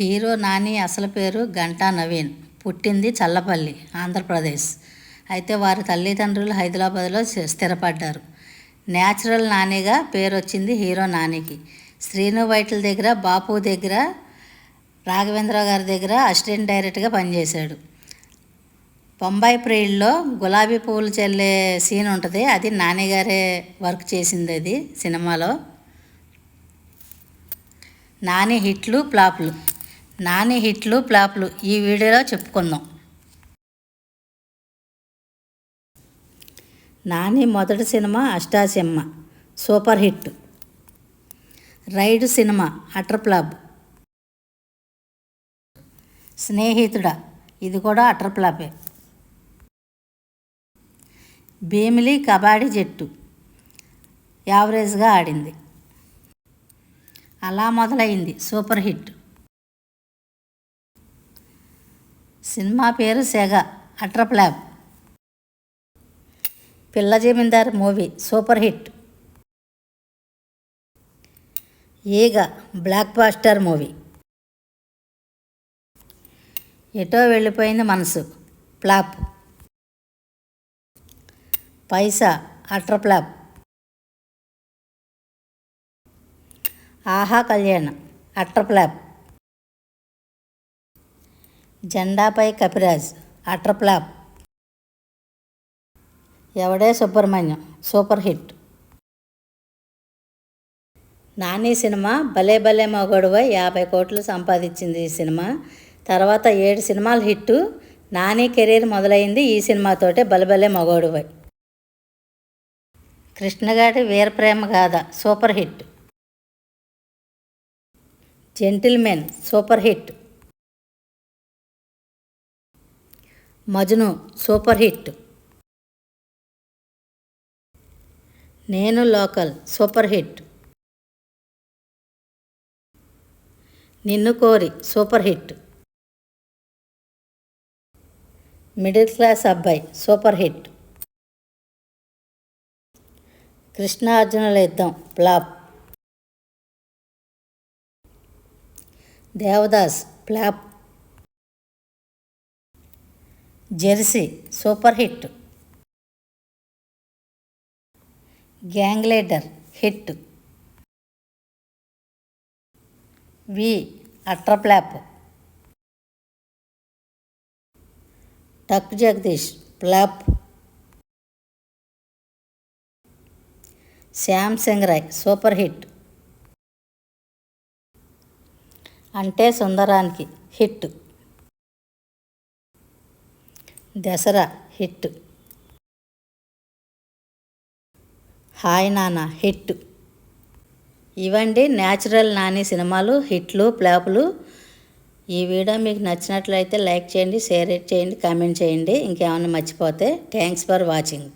Hero Nani అసలు పేరు గంటా నవీన్. పుట్టింది చల్లపల్లి ఆంధ్రప్రదేశ్. అయితే వారి తల్లిదండ్రులు హైదరాబాద్లో స్థిరపడ్డారు. న్యాచురల్ నానిగా పేరు వచ్చింది హీరో నానికి. శ్రీను వైట్ల దగ్గర బాపు దగ్గర రాఘవేంద్ర గారి దగ్గర అసిస్టెంట్ డైరెక్టర్గా పనిచేశాడు. బొంబాయి ప్రియుల్లో గులాబీ పువ్వులు చల్లే సీన్ ఉంటుంది. అది నానిగారే వర్క్ చేసింది అది సినిమాలో. నాని హిట్లు ఫ్లాప్లు. నాని హిట్లు ఫ్లాప్లు ఈ వీడియోలో చెప్పుకుందాం. నాని మొదటి సినిమా Ashta Chamma super hit. Ride cinema utter flop. Snehituda ఇది కూడా అటర్ ఫ్లాపే. భీమిలి కబాడీ జట్టు యావరేజ్గా ఆడింది. అలా మొదలైంది సూపర్ హిట్. సినిమా పేరు Sega utter flop Pilla Zamindar movie super hit. Eega blockbuster movie. Eto Vellipoyindi Manasu flop. Paisa utter flop Aaha Kalyan utter flop Jendapai Kapiraju utter flop Yevade Subramanyam super hit. Nani cinema Bhale Bhale మగడువై యాభై కోట్లు సంపాదించింది ఈ cinema. తర్వాత ఏడు సినిమాలు hit Nani career మొదలైంది ఈ సినిమాతోటే బలబలే మగోడువై. కృష్ణగాడి వీరప్రేమ గాథ super hit. Gentleman super hit. Majnu super hit. నేను లోకల్ సూపర్ హిట్. నిన్ను కోరి సూపర్ హిట్. మిడిల్ క్లాస్ అబ్బాయి సూపర్ హిట్. కృష్ణార్జునుల యుద్ధం flop Devadas Jersey super hit. Gang leader hit. V. Utter flop. Tuck Jagadish flop. Shyam Singha Roy super hit. అంటే సుందరానికి hit. Dasara hit. Hi నాన్న hit. ఇవండి natural Nani సినిమాలు హిట్లు ప్లాపులు ఈ వీడియో మీకు నచ్చినట్లయితే లైక్ చేయండి షేర్ చేయండి కామెంట్ చేయండి. ఇంకేమైనా మర్చిపోతే థ్యాంక్స్ ఫర్ వాచింగ్.